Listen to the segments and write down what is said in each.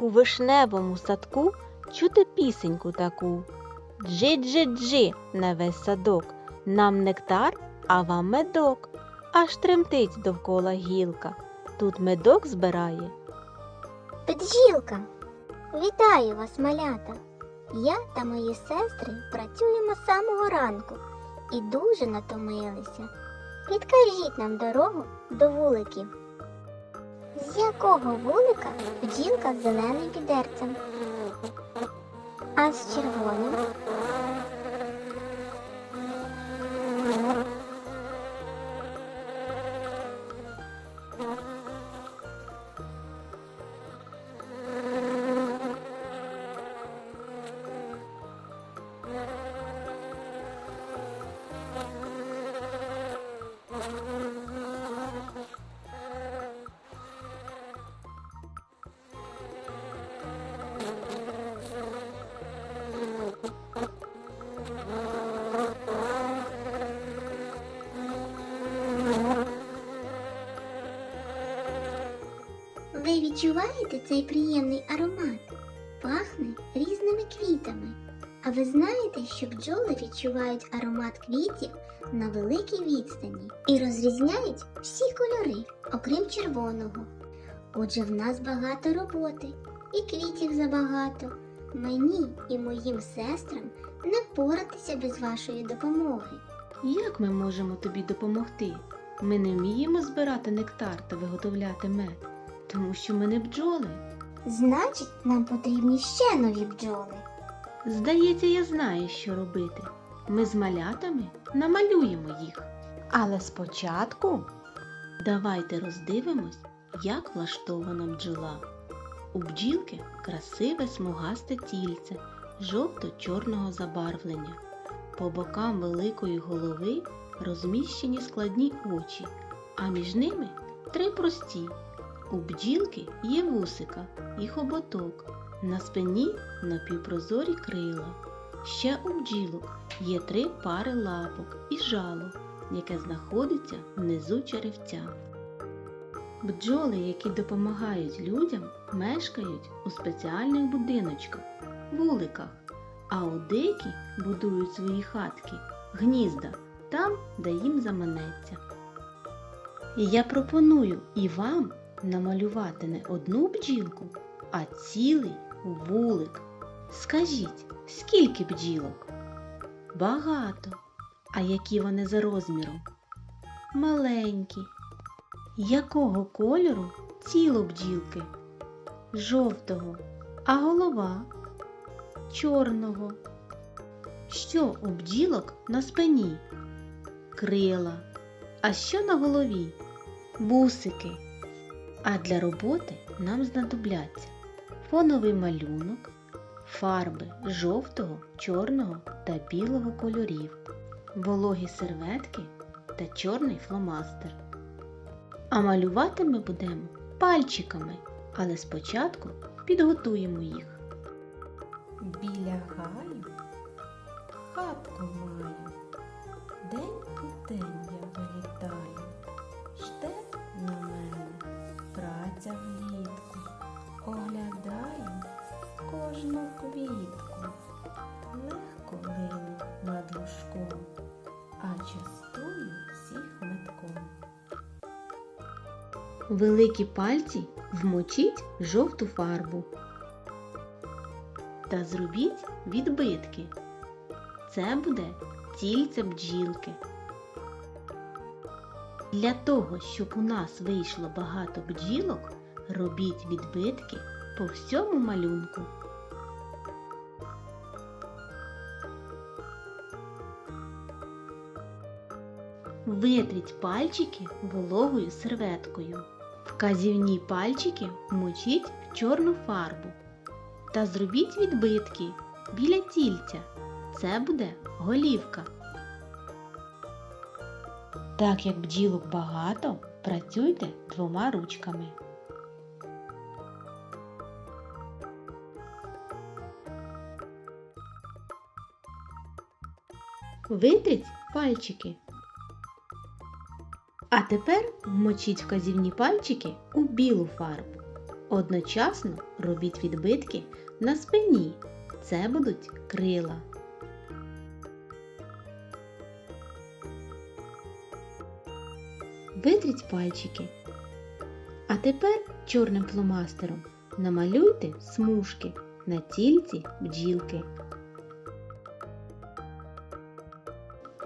У вишневому садку чути пісеньку таку. Джи-джи-джи на весь садок, нам нектар, а вам медок. Аж тремтить довкола гілка. Тут медок збирає. Бджілка! Вітаю вас, малята! Я та мої сестри працюємо з самого ранку і дуже натомилися. Підкажіть нам дорогу до вуликів. З якого вулика бджілка з зеленим відерцем? А з червоним? Ви відчуваєте цей приємний аромат? Пахне різними квітами. А ви знаєте, що бджоли відчувають аромат квітів на великій відстані і розрізняють всі кольори, окрім червоного. Отже, в нас багато роботи і квітів забагато. Мені і моїм сестрам не впоратися без вашої допомоги. Як ми можемо тобі допомогти? Ми не вміємо збирати нектар та виготовляти мед, тому що ми не бджоли. Значить, нам потрібні ще нові бджоли. Здається, я знаю, що робити. Ми з малятами намалюємо їх. Але спочатку давайте роздивимось, як влаштована бджола. У бджілки красиве смугасте тільце жовто-чорного забарвлення. По бокам великої голови розміщені складні очі, а між ними три прості. У бджілки є вусика і хоботок, на спині напівпрозорі крила. Ще у бджілок є три пари лапок і жало, яке знаходиться внизу черевця. Бджоли, які допомагають людям, мешкають у спеціальних будиночках, вуликах, а одекі будують свої хатки, гнізда там, де їм заманеться. І я пропоную і вам намалювати не одну бджілку, а цілий вулик. Скажіть, скільки бджілок? Багато. А які вони за розміром? Маленькі. Якого кольору тіло бджілки? Жовтого. А голова? Чорного. Що у бджілок на спині? Крила. А що на голові? Бусики. А для роботи нам знадобляться фоновий малюнок, фарби жовтого, чорного та білого кольорів, вологі серветки та чорний фломастер. А малювати ми будемо пальчиками, але спочатку підготуємо їх. Біля гаю хатку маю, день у день я вилітаю, жде Великі пальці вмочіть жовту фарбу та зробіть відбитки. Це буде тільце бджілки. Для того, щоб у нас вийшло багато бджілок, робіть відбитки по всьому малюнку. Витріть пальчики вологою серветкою. Вказівні пальчики вмочіть в чорну фарбу та зробіть відбитки біля тільця. Це буде голівка. Так як бджілок багато, працюйте двома ручками. Витріть пальчики. А тепер вмочіть вказівні пальчики у білу фарбу Одночасно робіть відбитки на спині. Це будуть крила. Витріть пальчики. А тепер чорним фломастером намалюйте смужки на тільці бджілки.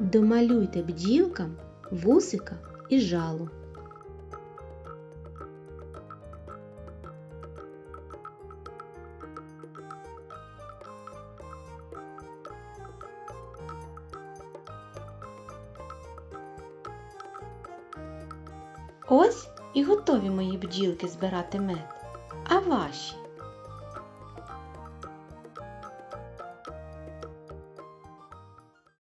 Домалюйте бджілкам вусика і жало. Ось і готові мої бджілки збирати мед. А ваші?